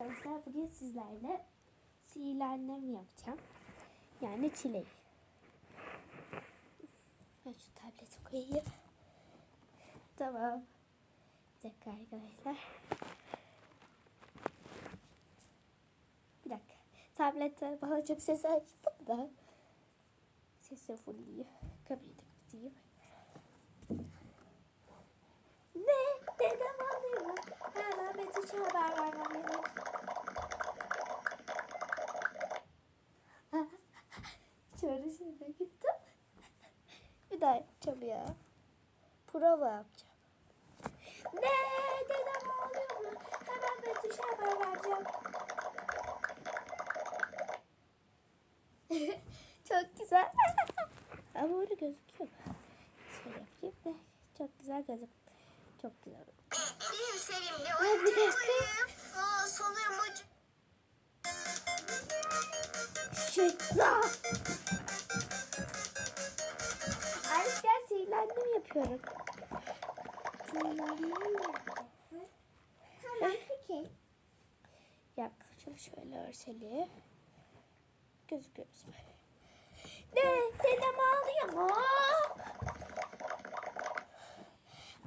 Arkadaşlar bugün sizlerle sihirli annem yapacağım. Yani çileği. Ben şu tableti koyayım. Tamam. Bir dakika arkadaşlar. Bir dakika. Tabletten bana çok ses açtım da. Sesi fullüyor. Kamerayı da kapatayım. Ne? Dedem alıyor. Hemen Betüş'e haber vermem gerek. Şöyle şöyle gittim. Bir daha yapacağım ya. Prova yapacağım. Ne? Dedem ağlıyor mu? Hemen Betüş'e haber vereceğim. Çok güzel. Ama öyle gözüküyor. Şöyle yapayım da çok güzel gözük. Çok güzel. İyiyim sevimli. Dakika. Uyuyayım. Aa sanırım acı. Şıkla. Yapacaksın? Tamam peki. Yaklaşalım şöyle örselim. Gözüküyoruz böyle. Ne? Dedem ağlıyor?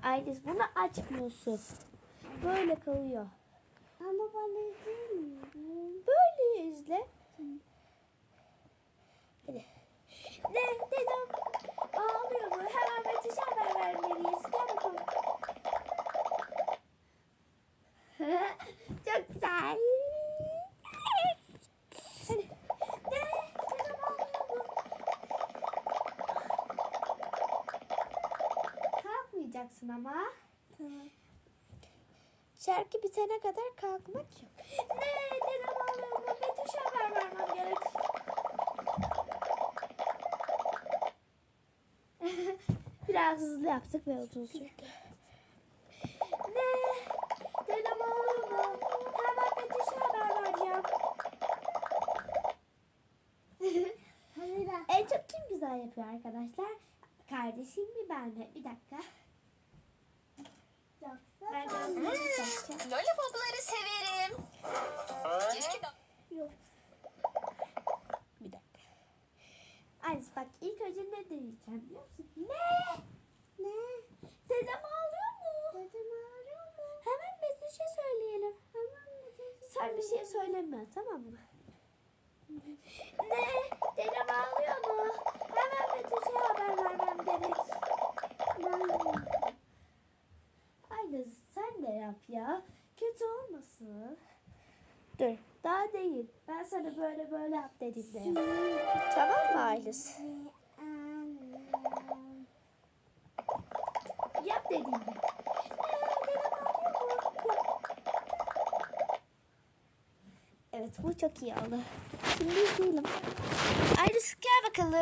Aydız bunu açmıyorsun. Böyle kalıyor. Ama bana izlemiyorum. Böyle izle. Hadi. Ne? Dedem ağlıyor mu? Hemen Betüş'e haber vermeliyiz. Gel bakalım. Çok güzel. Hadi. Ne? Dedem ağlıyor mu? Kalkmayacaksın ama. Tamam. Şarkı bitene kadar kalkmak yok. Ne? Mu? Betüş'e haber vermem gerek. Biraz hızlı yaptık ve uzun sürdü. Ne? Ağlıyor mu? Hemen Betüş'e haber vereceğim. en çok kim güzel yapıyor arkadaşlar? Kardeşim mi ben mi? Bir dakika. Çekeceğim. Lollipopları severim. Keşke. Yok. Bir dakika. Aynes bak ilk önce ne deneyeceğim biliyor musun? Ne? Ne? Dedem ağlıyor mu? Dedem ağlıyor mu? Hemen Betüş'e söyleyelim. Hemen Betüş'e Sen bir şey söyleme tamam mı? Ne? Dedem ağlıyor mu? Hemen Betüş'e haber vermem gerek. Aynes sen de yap ya. Kötü olmasın. Dur. Daha değil. Ben sana böyle böyle yap dediğimde yap. tamam mı Aylis? Yap dediğimde. Evet bu çok iyi oldu. Şimdi izleyelim. Aylis gel bakalım.